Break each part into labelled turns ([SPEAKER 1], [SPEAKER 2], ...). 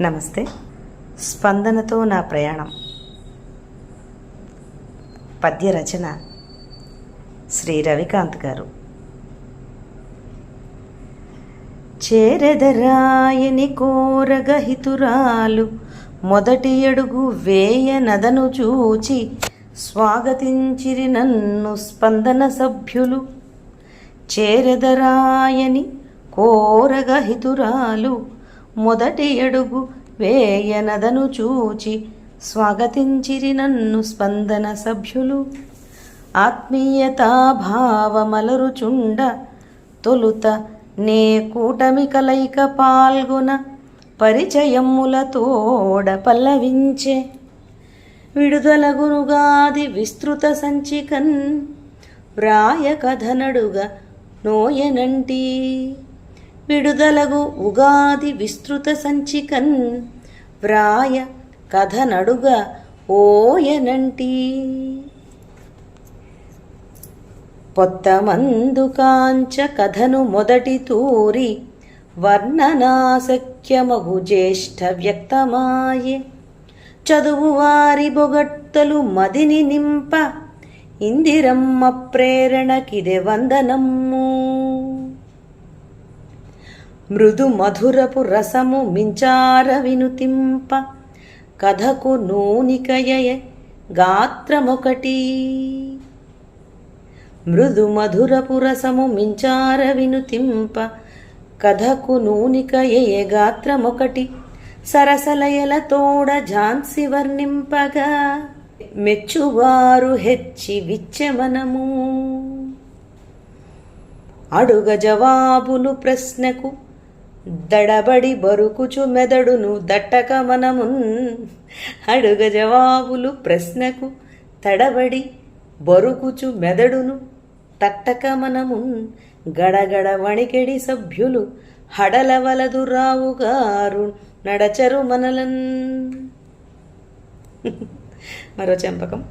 [SPEAKER 1] నమస్తే. స్పందనతో నా ప్రయాణం. పద్య రచన శ్రీ రవికాంత్ గారు. చేరెదరాయని కోరగహితురాలు మొదటి అడుగు వేయ నదను చూచి స్వాగతించిరి నన్ను స్పందన సభ్యులు. చేరెదరాయని కోరగహితురాలు మొదటి అడుగు వేయనదను చూచి స్వాగతించిరి నన్ను స్పందన సభ్యులు. ఆత్మీయతాభావమలరుచుండ తొలుత నే కూటమి కలయిక పాల్గొన పరిచయములతోడ పల్లవించే. విడుదలగునుగాది విస్తృత సంచికన్ వ్రాయ కథనడుగా నోయనంటి. విడుదలగు ఉగాది విస్తృత సంచికన్. వ్రాయ కథనడుగా ఓయనంటి. పొత్తమందు కాంచ కథను మొదటి తూరి వర్ణనాసఖ్యమగు జ్యేష్ఠ వ్యక్తమాయే. చదువు వారి బొగట్టలు మదిని నింప ఇందిరమ్మ ప్రేరణకిదే వందనమ్ము. మృదు మధురపు రసము మించార వినుతింప. కథకు నూనికయయ గాత్రమొకటి. మృదు మధురపు రసము మించార వినుతింప. కథకు నూనికయయ గాత్రమొకటి. సరసలయల తోడ ఝాన్సి వర్ణింపగా. మెచ్చువారు హెచ్చి విచ్చమనము. అడుగ జవాబులు ప్రశ్నకు దడబడి బరుకుచు మెదడును దట్టక మనమున్ అడుగ జవాబులు ప్రశ్నకు తడబడి బరుకుచు మెదడును తట్టక మనమున్ గడగడ వణికెడి సభ్యులు హడలవలదు రావుగారు నడచరు మనలన్. మరో చెంపకం.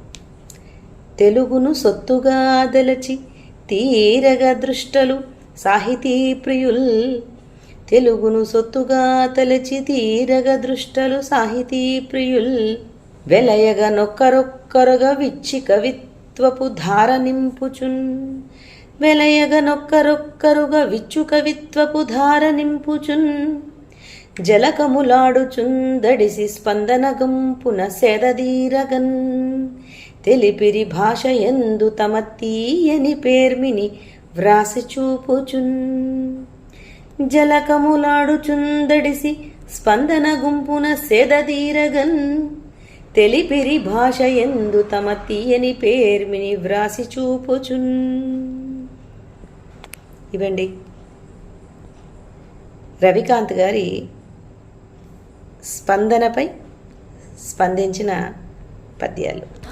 [SPEAKER 1] తెలుగును సొత్తుగా దలచి తీరగ దృష్టలు సాహితీ ప్రియుల్ తెలుగును సొత్తుగా తలచి తీరగ దృష్టలు సాహితీ ప్రియుల్. వెలయగ నొక్కరొక్కరుగా విచ్చి కవిత్వపు ధార నింపుచున్. వెలయగ నొక్కరొక్కరుగా విచ్చు కవిత్వపు ధార నింపుచున్. జలకములాడుచుందడిసి స్పందన గంపున సెదదీరగన్. తెలిపిరి భాష ఎందు తమ తీయని పేర్మిని వ్రాసి చూపుచున్. జలకములాడుచుందడిసి స్పందన గుంపున సెదదీరగన్. తెలిపిరి భాష ఎందు తమ తీయని పేర్మిని వ్రాసి చూపుచున్. ఇవండి రవికాంత్ గారి స్పందనపై స్పందించిన పద్యాలు.